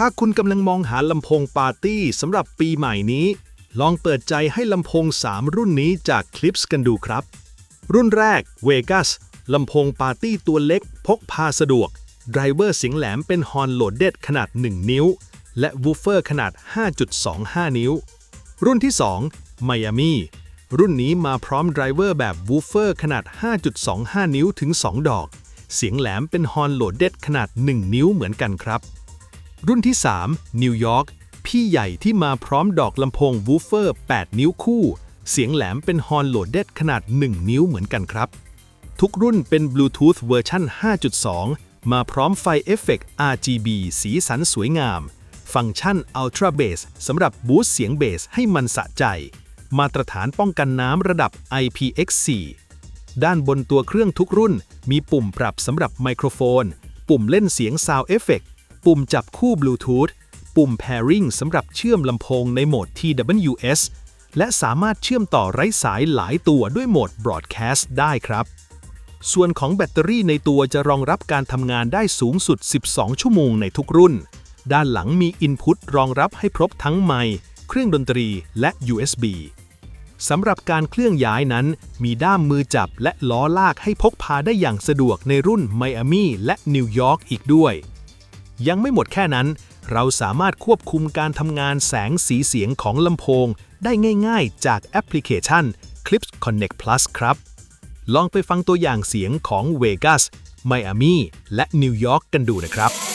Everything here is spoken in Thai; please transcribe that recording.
ถ้าคุณกำลังมองหาลำโพงปาร์ตี้สำหรับปีใหม่นี้ ลองเปิดใจให้ลำโพง 3 รุ่นนี้จากคลิปส์กันดูครับ รุ่นแรก Vegas ลำโพงปาร์ตี้ตัวเล็ก พกพาสะดวก ไดรเวอร์เสียงแหลมเป็นฮอนโหลดเด็ดขนาด 1 นิ้ว และวูฟเฟอร์ขนาด 5.25 นิ้ว รุ่นที่2 Miami รุ่นนี้มาพร้อมไดรเวอร์แบบวูฟเฟอร์ขนาด 5.25 นิ้วถึง 2 ดอก เสียงแหลมเป็นฮอนโหลดเด็ดขนาด 1 นิ้วเหมือนกันครับ รุ่นที่ 3 นิวยอร์กพี่ใหญ่ที่มาพร้อมดอกลำโพงวูเฟอร์ 8 นิ้วคู่ เสียงแหลมเป็นฮอนโหลดเด็ดขนาด 1 นิ้วเหมือนกันครับ ทุกรุ่นเป็น Bluetooth เวอร์ชัน5.2 มาพร้อมไฟเอฟเฟกต์ RGB สีสันสวยงาม ฟังก์ชัน Ultra Bass สำหรับบูสต์เสียงเบสให้มันสะใจ มาตรฐานป้องกันน้ำระดับ IPX4 ด้านบนตัวเครื่องทุกรุ่น มีปุ่มปรับสำหรับไมโครโฟน ปุ่มเล่นเสียง Sound Effect ปุ่มจับคู่ Bluetooth ปุ่ม Pairing สำหรับเชื่อมลำโพงในโหมด TWS และสามารถเชื่อมต่อไร้สายหลายตัวด้วยโหมด Broadcast ได้ครับ ส่วนของแบตเตอรี่ในตัวจะรองรับการทำงานได้สูงสุด 12 ชั่วโมงในทุกรุ่น ด้านหลังมีอินพุตรองรับให้ครบทั้งไมค์เครื่องดนตรีและ USB สำหรับการเคลื่อนย้ายนั้น มีด้ามมือจับและล้อลากให้พกพาได้อย่างสะดวกในรุ่นไมอามีและนิวยอร์กอีกด้วย ยังไม่หมดแค่นั้น เราสามารถควบคุมการทำงานแสงสีเสียงของลำโพง ได้ง่ายๆ จากแอปพลิเคชัน Clips Connect Plus ครับ ลองไปฟังตัวอย่างเสียงของ Vegas Miami และ New York กันดูนะครับ